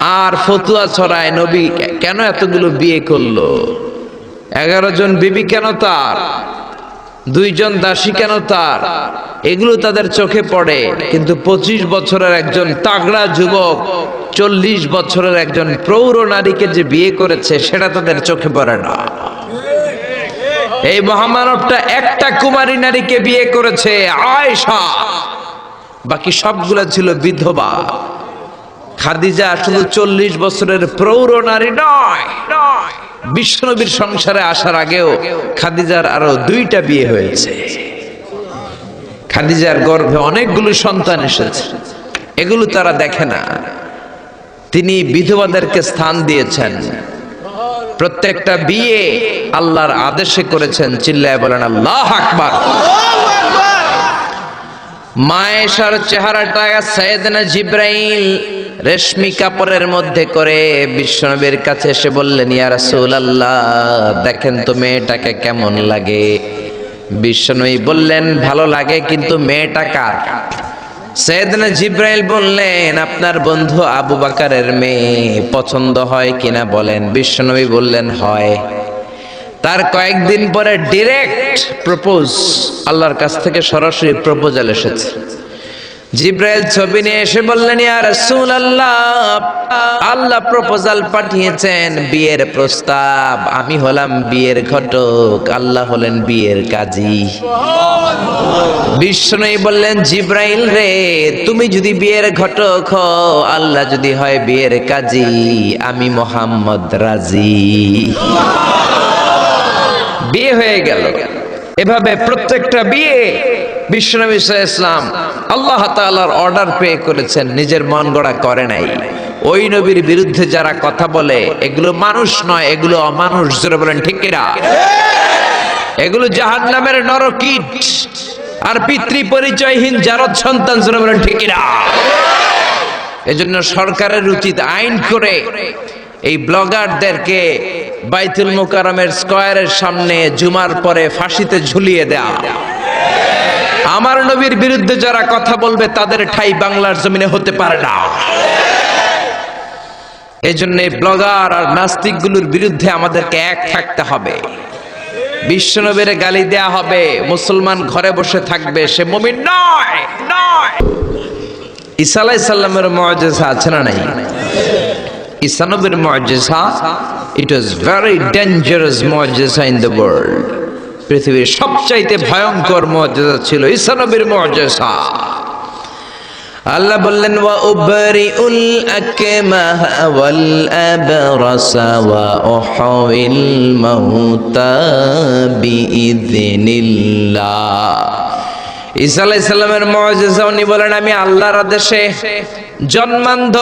আর ফতুয়া ছড়ায় নবী কেন এতগুলো বিয়ে করল? এগারো জন বিবি কেন তার? দুইজন দাসী কেন তার? এগুলো তাদের চোখে পড়ে। কিন্তু পঁচিশ বছরের একজন তাগড়া যুবক, চল্লিশ বছরের একজন প্রৌঢ় নারীকে যে বিয়ে করেছে, সেটা তাদের চোখে পড়ে না। এই মহামানবটা একটা কুমারী নারীকে বিয়ে করেছে আয়েশা। বাকি সবগুলা ছিল বিধবা। খাদিজা শুধু চল্লিশ বছরের প্রৌঢ় নারী নয়। বিশ্বনবীর সংসারে আসার আগেও খাদিজার আরও দুইটা বিয়ে হয়েছে। খাদিজার গর্ভে অনেকগুলো সন্তান এসেছে। এগুলো তারা দেখে না। তিনি বিধবাদেরকে স্থান দিয়েছেন। প্রত্যেকটা বিয়ে আল্লাহর আদেশে করেছেন। চিল্লায় বলেন, আল্লাহ আকবার। মায়েশার চেহারাটা সৈয়দনা জিব্রাইল রেশমি কাপড়ের মধ্যে করে বিশ্বনবীর কাছে এসে বললেন, ইয়া রাসূলুল্লাহ, দেখেন তো মেয়েটাকে কেমন লাগে। বিশ্বনবী বললেন, ভালো লাগে, কিন্তু মেয়েটা কার? সৈয়দনা জিব্রাইল বললেন, আপনার বন্ধু আবু বাকারের মেয়ে পছন্দ হয় কিনা বলেন। বিশ্বনবী বললেন, হয়। তার কয়েকদিন পরে ডিরেক্ট প্রপোজ আল্লাহর কাছ থেকে সরাসরি প্রপোজাল এসেছে। জিব্রাইল ছবি নিয়ে এসে বললেন, ইয়া রাসূলুল্লাহ, আল্লাহ প্রপোজাল পাঠিয়েছেন বিয়ের প্রস্তাব। আমি হলাম বিয়ের ঘটক, আল্লাহ হলেন বিয়ের কাজী। বিষ্ণু বললেন, জিব্রাইল রে, তুমি যদি বিয়ের ঘটক হও, আল্লাহ যদি হয় বিয়ের কাজী, আমি মোহাম্মদ রাজি। বিয়ে হয়ে গেল। এভাবে প্রত্যেকটা বিয়ে বিশ্বনবী ইসলাম আল্লাহ তাআলার অর্ডার পে করেছেন, নিজের মন গড়া করে নাই। ওই নবীর বিরুদ্ধে যারা কথা বলে, এগুলো মানুষ নয়, এগুলো অমানুষ। জোরে বলেন, ঠিক কিনা? এগুলো জাহান নামের নরকিট। আর পিতৃ পরিচয়হীন জারদ সন্তান, জোরে বলেন, ঠিক কিনা? এজন্য সরকারের উচিত আইন করে এই ব্লগারদেরকে বাইতুল মুকারমের স্কয়ারের সামনে জুমার পরে ফাঁসিতে ঝুলিয়ে দেয়া। আমার নবীর বিরুদ্ধে যারা কথা বলবে, তাদের ঠাই বাংলার জমিনে হতে পারে না। এই জন্য ব্লগার আর নাস্তিকগুলোর বিরুদ্ধে আমাদেরকে এক থাকতে হবে। বিশ্বনবীর গালি দেয়া হবে, মুসলমান ঘরে বসে থাকবে, সে মমিন নয় নয়। ঈসা আলাইহিস সালামের মুআজিজা আছে না নাই? ঈসা নবীর মুআজিজা ইট ওয়াজ ভেরি ডেঞ্জারাস মুআজিজা ইন দ্য ওয়ার্ল্ড পৃথিবীর সবচাইতে ভয়ঙ্কর মুআজিজা ছিল ঈসা নবীর মুআজিজা আল্লাহ বললেন, ওয়া উবরিউল আকমাহ ওয়াল আবরাসা ওয়া উহউল মাউতা বিইذনিল্লাহ ঈসা আলাইহিস সালামের মুআজিজা উনি বলেন, আমি আল্লাহর আদেশে জন্মান্ধ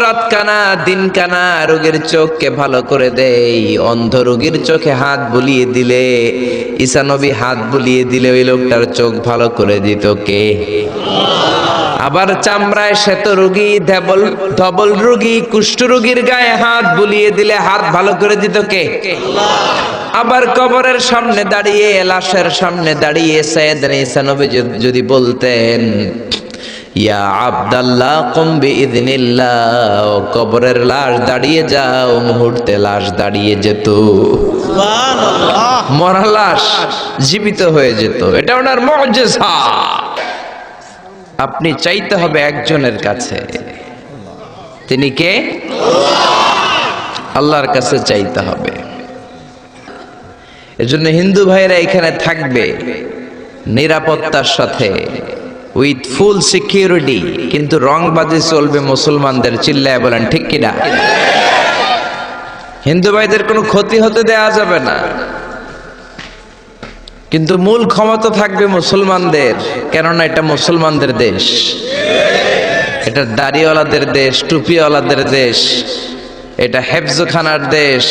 রাত কানা দিন কানা রোগীর চোখকে ভালো করে দেই। অন্ধ রোগীর চোখে হাত বুলিয়ে দিলে, ঈসা নবী হাত বুলিয়ে দিলে ওই লোকটার চোখ ভালো করে দিত কে? আবার চামড়ায় শ্বেত রোগী, ধবল ধবল রোগী, কুষ্ঠ রোগীর গায়ে হাত বুলিয়ে দিলে হাত ভালো করে দিত কে? আবার কবরের সামনে দাঁড়িয়ে, লাশের সামনে দাঁড়িয়ে সৈয়দ ঈসা নবী যদি- যদি বলতেন ইয়া আব্দাল্লাহ কম্বি ইদিনিল্লাহ কবরের লাশ দাঁড়িয়ে যাও মুহূর্তে লাশ দাঁড়িয়ে যেত। মরা লাশ জীবিত হয়ে যেত। এটা ওনার মজেসা আপনি চাইতে হবে একজনের কাছে। তিনি কে? আল্লাহর কাছে চাইতে হবে। এজন্য হিন্দু ভাইরা এখানে থাকবে নিরাপত্তার সাথে। উইথ ফুল সিকিউরিটি কিন্তু রংবাজি চলবে মুসলমানদের, চিল্লায় বলেন, ঠিক কিনা হিন্দু ভাইদের কোনো ক্ষতি হতে দেয়া যাবে না। কিন্তু মূল ক্ষমতা থাকবে মুসলমানদের, কেননা এটা মুসলমানদের দেশ। এটা দাড়িওয়ালাদের দেশ, টুপিওয়ালাদের দেশ, এটা হেফজখানার দেশ।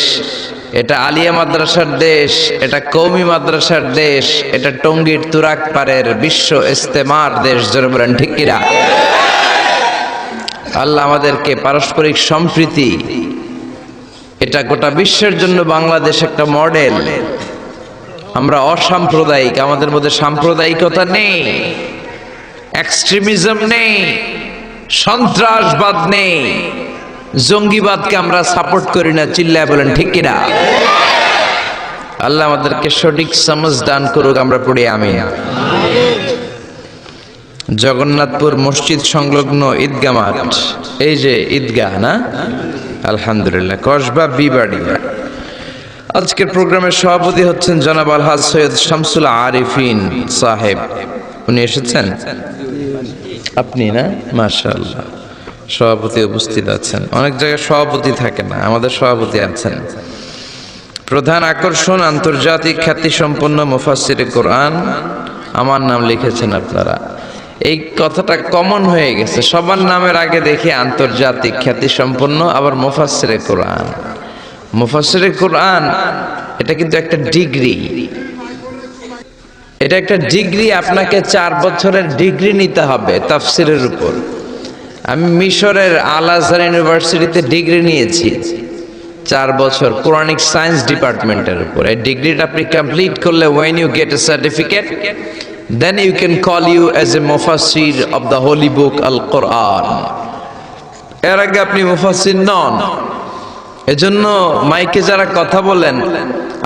এটা আলিয়া মাদ্রাসার দেশ, এটা কৌমি মাদ্রাসার দেশ, এটা টঙ্গীর তুরাক পারের বিশ্ব ইস্তেমার দেশ, জোরে বলেন, ঠিক কিনা? আল্লাহ আমাদেরকে পারস্পরিক সম্প্রীতি, এটা গোটা বিশ্বের জন্য বাংলাদেশ একটা মডেল। আমরা অসাম্প্রদায়িক, আমাদের মধ্যে সাম্প্রদায়িকতা নেই, এক্সট্রিমিজম নেই, সন্ত্রাসবাদ নেই জঙ্গিবাদকে আমরা সাপোর্ট করি না, চিল্লায় বলেন, ঠিক কিনা? আল্লাহ আমাদেরকে সঠিক সমাজ দান করুক, আমরা পড়ি আমি জগন্নাথপুর মসজিদ সংলগ্ন ঈদগা মাঠ, এই যে ঈদগাহ, না? আলহামদুলিল্লাহ, কসবা বিবাড়ি। আজকের প্রোগ্রামের সভাপতি হচ্ছেন জনাব আলহাজ সৈয়দ শামসুল আরিফিন সাহেব। উনি এসেছেন? আপনি, না? মাশাআল্লাহ। সভাপতি উপস্থিত আছেন। অনেক জায়গায় সভাপতি থাকে না, আমাদের সভাপতি আছেন। প্রধান আকর্ষণ আন্তর্জাতিক খ্যাতিসম্পন্ন মুফাসসিরে কোরআন, আমার নাম লিখেছেন আপনারা। এই কথাটা কমন হয়ে গেছে, সবার নামের আগে দেখি আন্তর্জাতিক খ্যাতিসম্পন্ন, আবার মুফাসসিরে কোরআন। মুফাসসিরে কোরআন, এটা কিন্তু একটা ডিগ্রি। এটা একটা ডিগ্রি, আপনাকে চার বছরের ডিগ্রি নিতে হবে, তাফসিরের উপর। আমি মিশরের আল আজহার ইউনিভার্সিটিতে ডিগ্রি নিয়েছি। চার বছর কোরআনিক সায়েন্স ডিপার্টমেন্টের উপর। এই ডিগ্রিটা আপনি কমপ্লিট করলে when you get a certificate then you can call you as a মুফাসির of the holy book Al Quran এর আগে আপনি মুফাসির নন। এজন্য মাইকে যারা কথা বলেন,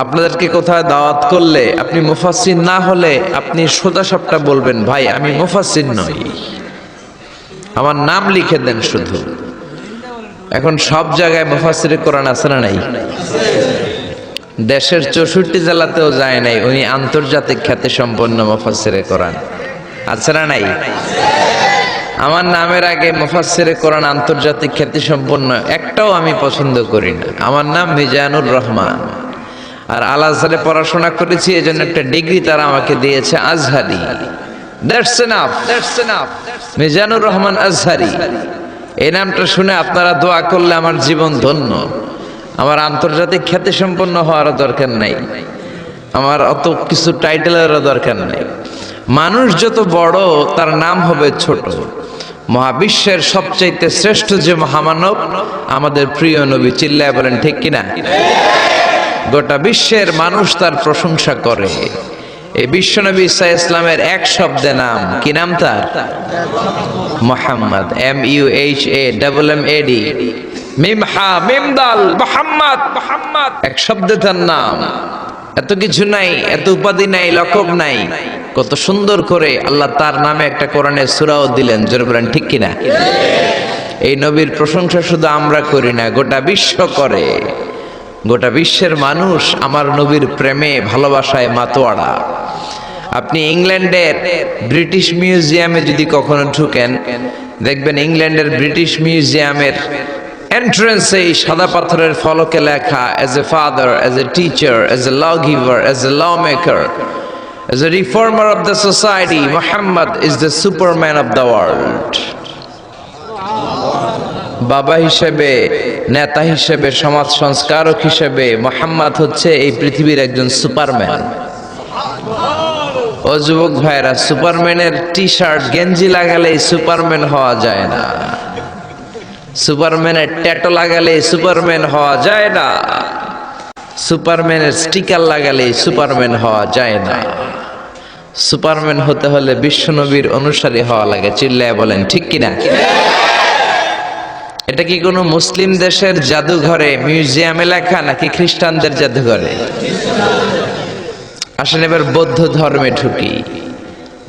আপনাদেরকে কোথায় দাওয়াত করলে, আপনি মুফাসির না হলে আপনি সোজা সাপটা বলবেন, ভাই, আমি মুফাসির নই। আমার নাম লিখে দেন শুধু। এখন সব জায়গায় মুফাসির কোরআন আছে না নাই? দেশের চৌষট্টি জেলাতেও যায় নাই উনি আন্তর্জাতিক খ্যাতি সম্পন্ন মুফাসিরে কোরআন। আছে না নাই? আমার নামের আগে মুফাসিরে কোরআন আন্তর্জাতিক খ্যাতি সম্পন্ন একটাও আমি পছন্দ করি না। আমার নাম মিজানুর রহমান। আর আল আজহারে পড়াশোনা করেছি এই জন্য একটা ডিগ্রি তারা আমাকে দিয়েছে Azhari. That's enough that's enough Mizanur Rahman Azhari. এই নামটা শুনে আপনারা দোয়া করলে আমার জীবন ধন্য। আমার আন্তর্জাতিক খ্যাতি সম্পন্ন হওয়ারও দরকার নাই। আমার অত কিছু টাইটেলেরও দরকার নাই। মানুষ যত বড়, তার নাম হবে ছোট। মহাবিশ্বের সবচাইতে শ্রেষ্ঠ যে মহামানব আমাদের প্রিয় নবী চিল্লায় বলেন, ঠিক কিনা? গোটা বিশ্বের মানুষ তার প্রশংসা করে। এই বিশ্বনবী ইসা ইসলামের এক শব্দে নাম। কি নাম তার? Mohammad. M U H A double M A D মিম হা মিম মোহাম্মদ মোহাম্মদ। এক শব্দে তার নাম। এত কিছু নাই, এত উপাধি নাই, লকব নাই। কত সুন্দর করে আল্লাহ তার নামে একটা কোরআনের সুরাও দিলেন। জোরে বলেন, ঠিক কিনা? এই নবীর প্রশংসা শুধু আমরা করি না, গোটা বিশ্ব করে। গোটা বিশ্বের মানুষ আমার নবীর প্রেমে, ভালোবাসায় মাতোয়াড়া আপনি ইংল্যান্ডের ব্রিটিশ মিউজিয়ামে যদি কখনো ঢুকেন, দেখবেন ইংল্যান্ডের ব্রিটিশ মিউজিয়ামের এন্ট্রেন্সে এই সাদা পাথরের ফলকে লেখা as a father as a teacher as a lawgiver as a lawmaker as a reformer of the society Muhammad is the superman of the world বাবা হিসেবে নেতা হিসেবে, সমাজ সংস্কারক হিসেবে মোহাম্মদ হচ্ছে এই পৃথিবীর একজন সুপারম্যান। ও যুবক ভাইরা, সুপারম্যানের টি শার্ট গেঞ্জি লাগালে সুপারম্যান হওয়া যায় না। সুপারম্যানের ট্যাটো লাগালে সুপারম্যান হওয়া যায় না। সুপারম্যানের স্টিকার লাগালে সুপারম্যান হওয়া যায় না। সুপারম্যান হতে হলে বিশ্বনবীর অনুসারী হওয়া লাগে, চিল্লায় বলেন, ঠিক কিনা? এটা কি কোনো মুসলিম দেশের জাদুঘরে, মিউজিয়ামে লেখা, নাকি খ্রিস্টানদের জাদুঘরে? আসেন এবার বৌদ্ধ ধর্মে ঢুকি।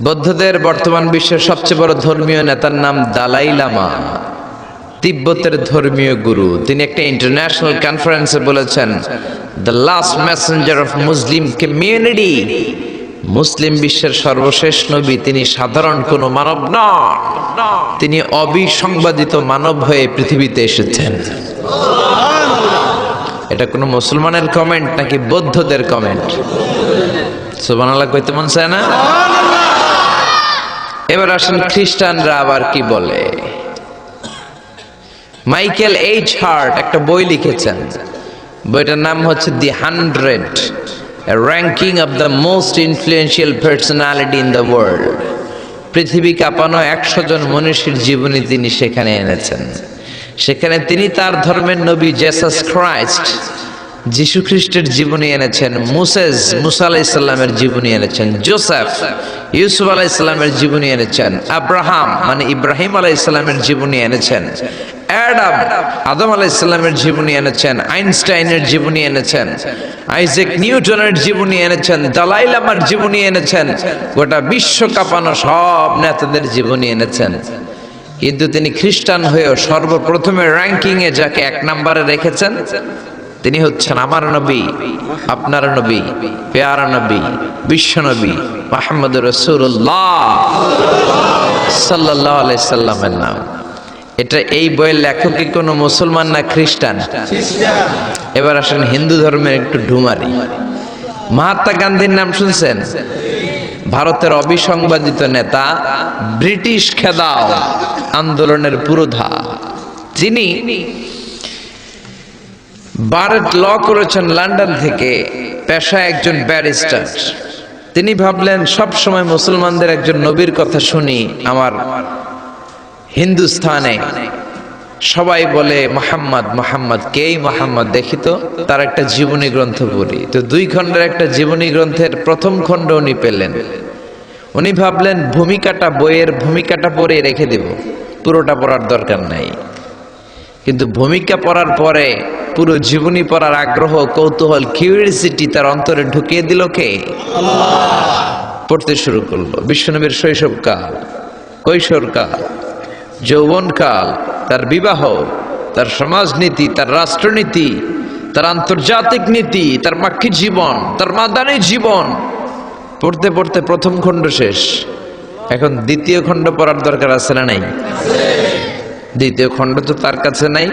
বৌদ্ধদের বর্তমান বিশ্বের সবচেয়ে বড় ধর্মীয় নেতার নাম দালাই লামা। তিব্বতের ধর্মীয় গুরু। তিনি একটা ইন্টারন্যাশনাল কনফারেন্সে বলেছেন the last messenger of Muslim community মুসলিম বিশ্বের সর্বশেষ নবী, তিনি সাধারণ কোনো মানব নন তিনি অবিসংবাদিত মানব হয়ে পৃথিবীতে এসেছেন। এটা কোনো মুসলমানের কমেন্ট নাকি বৌদ্ধদের কমেন্ট সুবহানাল্লাহ কইতে মন চায় না? এবার আসেন খ্রিস্টানরা আবার কি বলে? মাইকেল এইচ হার্ট একটা বই লিখেছেন। বইটার নাম হচ্ছে the hundred. Ranking of the most influential personality in the world পৃথিবী কাঁপানো একশো জন মনীষীর জীবনী তিনি সেখানে এনেছেন। সেখানে তিনি তার ধর্মের নবী জেসাস ক্রাইস্ট যিশু খ্রিস্টের জীবনী এনেছেন মুসেজ মুসা আলাহ ইসলামের জীবনী এনেছেন, জোসেফ, ইউসুফ আলাহ ইসলামের জীবনী এনেছেন, আব্রাহাম মানে ইব্রাহিম আলাহ ইসলামের জীবনী এনেছেন। অ্যাডাম, আদম আলাইসাল্লামের জীবনী এনেছেন, আইনস্টাইনের জীবনী এনেছেন, আইজেক নিউটনের জীবনী এনেছেন, দালাই লামার জীবনী এনেছেন, গোটা বিশ্ব কাঁপানো সব নেতাদের জীবনী এনেছেন। কিন্তু তিনি খ্রিস্টান হয়েও সর্বপ্রথমে র্যাঙ্কিং এ যাকে এক নম্বরে রেখেছেন, তিনি হচ্ছেন আমার নবী, আপনার নবী, পেয়ারা নবী, বিশ্ব নবী মাহমুদ রসুল্লাহ সাল্লাহ আলাইসাল্লামের নাম। এটা এই বইয়ের লেখক কি কোনো মুসলমান না খ্রিস্টান? এবার আসেন হিন্দু ধর্মের একটু ঢুমারি। মহাত্মা গান্ধীর নাম শুনছেন? ভারতের অবিসংবাদিত নেতা, ব্রিটিশ খেদাও আন্দোলনের পুরোধা। যিনি বারেট ল করেছেন লন্ডন থেকে পেশায় একজন ব্যারিস্টার। তিনি ভাবলেন সব সময় মুসলমানদের একজন নবীর কথা শুনি, আমার হিন্দুস্থানে সবাই বলে মোহাম্মদ মোহাম্মদ কেই মোহাম্মদ? দেখি তো তার একটা জীবনী গ্রন্থ পড়ি। তো দুই খণ্ডের একটা জীবনী গ্রন্থের প্রথম খণ্ড উনি পেলেন। উনি ভাবলেন ভূমিকাটা বইয়ের ভূমিকাটা পড়ে রেখে দেব। পুরোটা পড়ার দরকার নাই। কিন্তু ভূমিকা পড়ার পরে পুরো জীবনী পড়ার আগ্রহ কৌতূহল কিউরিয়াসিটি তার অন্তরে ঢুকিয়ে দিল কে? পড়তে শুরু করল। বিশ্বনবীর শৈশবকাল কৈশোরকাল। যৌবনকাল, তার বিবাহ, তার সমাজনীতি, তার রাষ্ট্রনীতি, তার আন্তর্জাতিক নীতি, তার মাক্ষী জীবন, তার মাদানী জীবন। পড়তে পড়তে প্রথম খণ্ড শেষ। এখন দ্বিতীয় খণ্ড পড়ার দরকার আছে না নাই? দ্বিতীয় খণ্ড তো তার কাছে নাই।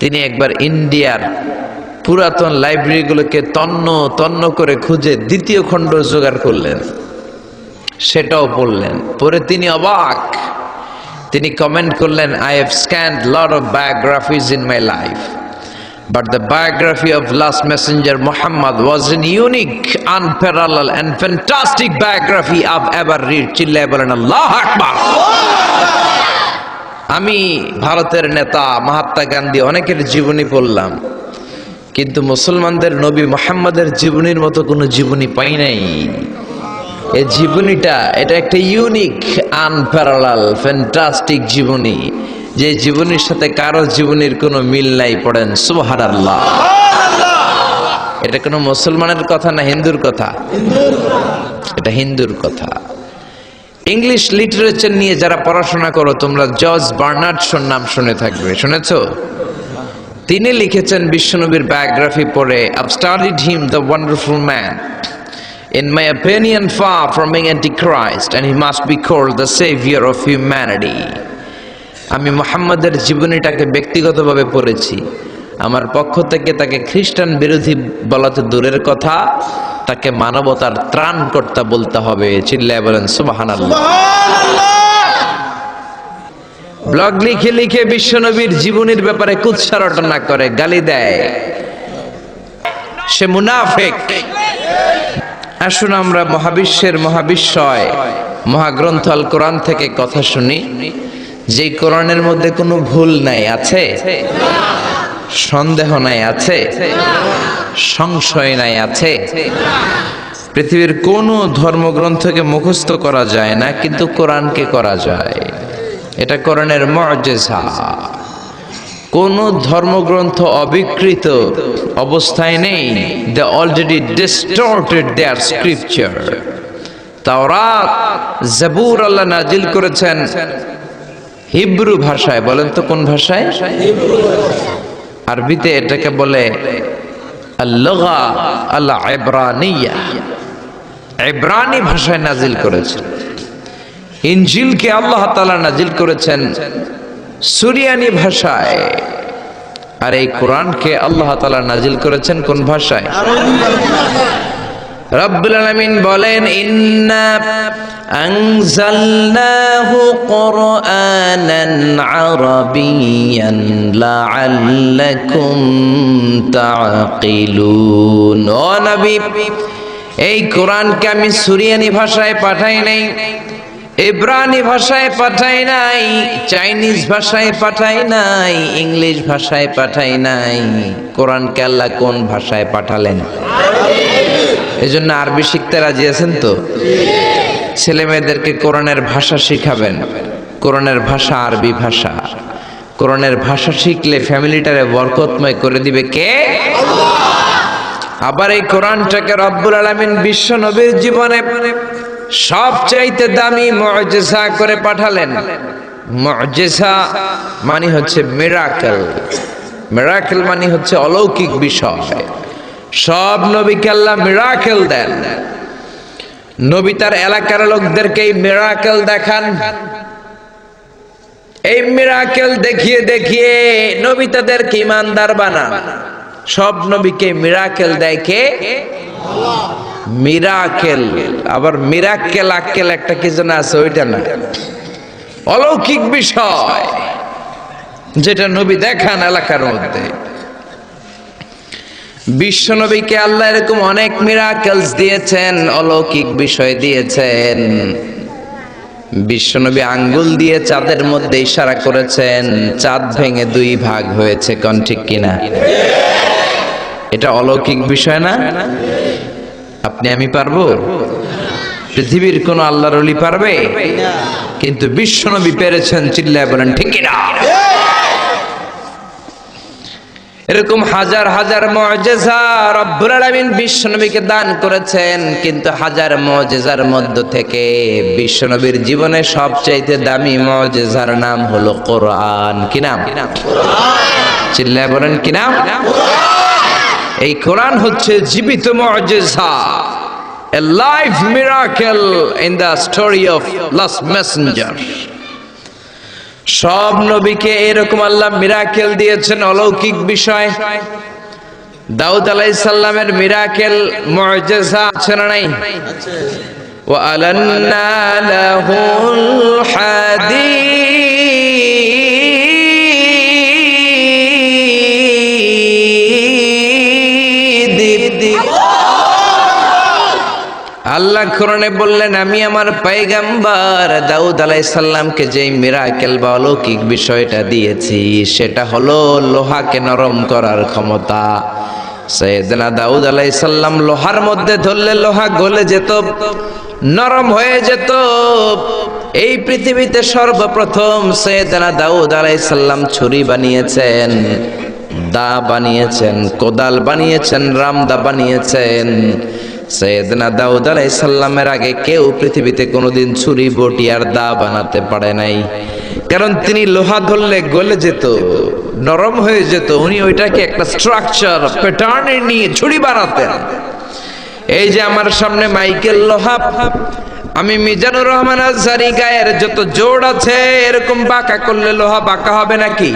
তিনি একবার ইন্ডিয়ার পুরাতন লাইব্রেরিগুলোকে তন্ন তন্ন করে খুঁজে দ্বিতীয় খণ্ড জোগাড় করলেন। সেটাও পড়লেন। পরে তিনি অবাক। তিনি কমেন্ট করলেন I have scanned lot of biographies in my life But the biography of last messenger Muhammad was an unique, unparalleled and fantastic biography I've ever read. বলেন আমি ভারতের নেতা মহাত্মা গান্ধী অনেকের জীবনী পড়লাম কিন্তু মুসলমানদের নবী মোহাম্মদের জীবনীর মতো কোনো জীবনী পাই নাই এই জীবনীটা এটা একটা ইউনিক আনপ্যারালাল ফ্যান্টাস্টিক জীবনী। যে জীবনীর সাথে কারও জীবনীর কোনো মিল নাই পড়েন সুহার আল্লাহ এটা কোনো মুসলমানের কথা না হিন্দুর কথা? এটা হিন্দুর কথা। ইংলিশ লিটারেচার নিয়ে যারা পড়াশোনা করো তোমরা জর্জ বার্নার্ডসোর নাম শুনে থাকবে শুনেছো? তিনি লিখেছেন বিশ্বনবীর বায়োগ্রাফি পড়ে I've studied him the wonderful man In my opinion, far from being antichrist, and he must be called the savior of humanity. আমি মোহাম্মদের জীবনীটাকে ব্যক্তিগতভাবে পড়েছি। আমার পক্ষ থেকে তাকে খ্রিস্টান বিরোধী বলাতে দূরের কথা তাকে মানবতার ত্রাণকর্তা বলতে হবে চিল্লায় বলেন সুবাহান ব্লগ লিখে লিখে বিশ্বনবীর জীবনীর ব্যাপারে কুৎসা রটনা করে গালি দেয়। সে মুনাফেক। আসুন আমরা মহাবিশ্বের মহাবিশ্বয়, মহাগ্রন্থ আল কোরআন থেকে কথা শুনি। যে কোরআনের মধ্যে কোনো ভুল নাই, আছে? সন্দেহ নাই, আছে? সংশয় নাই, আছে? পৃথিবীর কোনো ধর্মগ্রন্থকে মুখস্থ করা যায় না, কিন্তু কোরআনকে করা যায়। এটা কোরআনের মর্যাদা। কোন ধর্মগ্রন্থ অবিকৃত অবস্থায় নেই they already distorted their scripture তাওরাত জাবুর আল্লাহ নাজিল করেছেন হিব্রু ভাষায়, বলেন তো কোন ভাষায়? আরবিতে এটাকে বলে আল্লাহ আল্লাহ ইব্রানিয়া ইব্রানি ভাষায় নাজিল করেছেন। ইনজিলকে আল্লাহ তাআলা নাজিল করেছেন সুরিয়ানি ভাষায়। আর এই কোরআনকে আল্লাহ তালা নাজিল করেছেন কোন ভাষায়? বলেন নবী, এই কোরআনকে আমি সুরিয়ানি ভাষায় পাঠাই নাই। ইব্রানি ভাষায় পাঠাই নাই, চাইনিজ ভাষায় পাঠাই নাই, ইংলিশ ভাষায় পাঠাই নাই। কোরআনকে আল্লাহ কোন ভাষায় পাঠালেন? এই জন্য আরবি শিখতে রাজি আছেন তো? ছেলে মেয়েদেরকে কোরআনের ভাষা শিখাবেন। কোরআনের ভাষা আরবি ভাষা। কোরআনের ভাষা শিখলে ফ্যামিলিটারে বরকতময় করে দিবে কে? আবার এই কোরআনটাকে রব্বুল আলামিন বিশ্ব নবীর জীবনে সবচাইতে দামি মুআজিজা করে পাঠালেন। মুআজিজা মানে হচ্ছে মিরাকেল মিরাকেল মানে হচ্ছে অলৌকিক বিষয়। সব নবীকে আল্লাহ মিরাকেল দেন। নবী তার এলাকার লোকদেরকে মিরাকেল দেখান। এই মিরাকেল দেখিয়ে দেখিয়ে নবী তাদেরকে ইমানদার বানান। সব নবীকে মিরাকেল দেয় কে? মিরাকেল, আবার মিরাকেল আক্কেল একটা কি যেন আছে, ওইটা না। অলৌকিক বিষয়, যেটা নবী দেখান এলাকার মধ্যে। বিশ্ব নবীকে আল্লাহ এরকম অনেক মিরাকেলস দিয়েছেন, অলৌকিক বিষয় দিয়েছেন। বিশ্বনবী আঙ্গুল দিয়ে চাঁদের মধ্যে ইশারা করেছেন, চাঁদ ভেঙে দুই ভাগ হয়েছে, কোন ঠিক কিনা? এটা অলৌকিক বিষয় না? আপনি আমি পারব? পৃথিবীর কোন আল্লাহর অলি পারবে? কিন্তু বিশ্বনবী পেরেছেন চিল্লায় বলেন, ঠিক কিনা? এরকম হাজার হাজার মুআজিজা রব্বুল আলামিন বিশ্বনবীকে দান করেছেন, কিন্তু হাজার মুআজিজার মধ্য থেকে বিশ্বনবীর জীবনে সবচাইতে দামি মুআজিজার নাম হলো কোরআন। কি নাম? চিল্লায় বলেন, কি নাম? এই কোরআন হচ্ছে জীবিত মুআজিজা a life miracle in the story of last messenger সব নবীকে এরকম আল্লাহ মিরাকেল দিয়েছেন অলৌকিক বিষয় দাউদ আলাইসাল্লামের মিরাকেল মুআজিজা আছে না নাই وألنا له الحديد আল্লাহ কোরআনে বললেন, আমি আমার পাইগাম্বার দাউদ আলাইসাল্লামকে যে মিরাকেল বা অলৌকিক বিষয়টা দিয়েছি, সেটা হলো লোহাকে নরম করার ক্ষমতা। সৈয়দনা দাউদ আলাইসাল্লাম লোহার মধ্যে ধরলে লোহা গলে যেত, নরম হয়ে যেত। এই পৃথিবীতে সর্বপ্রথম সৈয়দনা দাউদ আলাইসাল্লাম ছুরি বানিয়েছেন, দা বানিয়েছেন, কোদাল বানিয়েছেন, রামদা বানিয়েছেন। সৈয়দনা দাউদ আলাইসাল্লামের আগে কেউ পৃথিবীতে কোনোদিন ছুরি, বটি আর দা বানাতে পারে নাই। কারণ তিনি লোহা ধরলে গলে যেত, নরম হয়ে যেত, উনি ওইটাকে একটা স্ট্রাকচার প্যাটার্নে নিয়ে ছুরি বানাতেন। এই যে আমার সামনে মাইকেল লোহা, আমি মিজানুর রহমান আজহারি গায়ের যত জোর আছে, এরকম বাঁকা করলে লোহা বাঁকা হবে নাকি?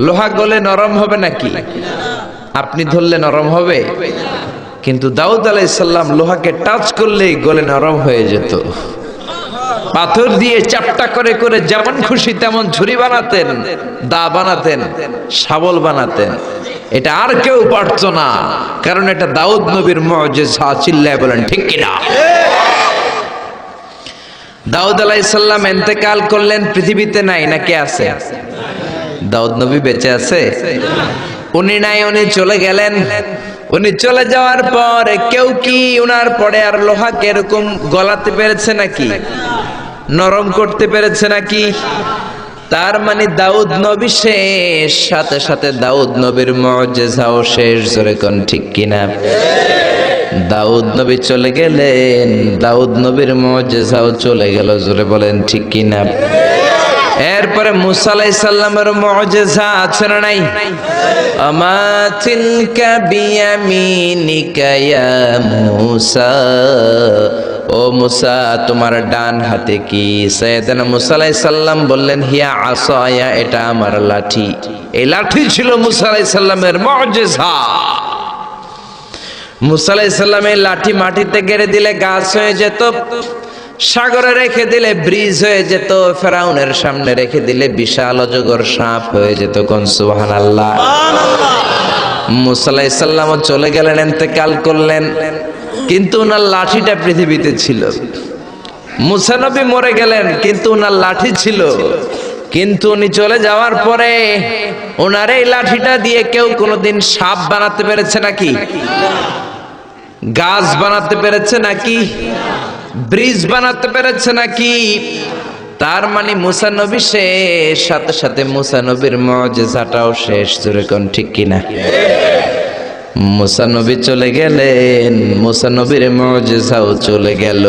লোহা গলে নরম হবে নাকি? আপনি ধরলে নরম হবে? কিন্তু দাউদ আলাইসাল্লাম লোহাকে টাচ করলেই গলে নরম হয়ে যেত। পাথর দিয়ে চাপটা করে করে যেমন খুশি তেমন ছুরি বানাতেন, দা বানাতেন, শাবল বানাতেন। এটা আর কেউ পারত না, কারণ এটা দাউদ নবীর মজেজা, চিল্লায় বলেন, ঠিক কিনা? দাউদ আলাইসাল্লাম এন্তেকাল করলেন, পৃথিবীতে নাই নাকি আছে? দাউদ নবী বেঁচে আছে? উনি নাই, উনি চলে গেলেন। উনি চলে যাওয়ার পর কেউ কি উনার পরে আর লোহাকে এরকম গলাতে পেরেছে নাকি? নরম করতে পেরেছে নাকি? তার মানে দাউদ নবী শেষ, সাথে সাথে দাউদ নবীর মজেজাও শেষ, জোরে কোন ঠিক কিনা? দাউদ নবী চলে গেলেন, দাউদ নবীর মজেজাও চলে গেল, জোরে বলেন ঠিক কিনা? এরপরে মুসা আলাইসাল্লামের মজেজা আছে না নাই? আমাতিন কাবিয়ামিনিকা ইয়া ও মুসা, তোমার ডান হাতে কি? সৈয়দনা মুসা আলাইসাল্লাম বললেন, হিয়া আসায়া, এটা আমার লাঠি। এই লাঠি ছিল মুসা আলাইসাল্লামের মজেজা। মুসা আলাইসাল্লামের লাঠি মাটিতে গেড়ে দিলে গাছ হয়ে যেত। সাগরে রেখে দিলে ব্রিজ হয়ে যেত ফেরাউনের সামনে রেখে দিলে বিশাল অজগর সাপ হয়ে যেত কোন সুবহান আল্লাহ মুসাল্লাহিসাল্লামও চলে গেলেন এতেকাল করলেন। কিন্তু ওনার লাঠিটা পৃথিবীতে ছিল। মুসানবী মরে গেলেন কিন্তু ওনার লাঠি ছিল। কিন্তু উনি চলে যাওয়ার পরে ওনার এই লাঠিটা দিয়ে কেউ কোনোদিন সাপ বানাতে পেরেছে নাকি? গাছ বানাতে পেরেছে নাকি? ব্রিজ বানাতে পেরেছে নাকি? তার মানে মুসানবী শেষ, সাথে সাথে মুসানবীর নবীর মজেজাটাও শেষ, জোরে কোন ঠিক কিনা? মুসা নবী চলে গেলেন মুসানবীর নবীর মজেজাও চলে গেল।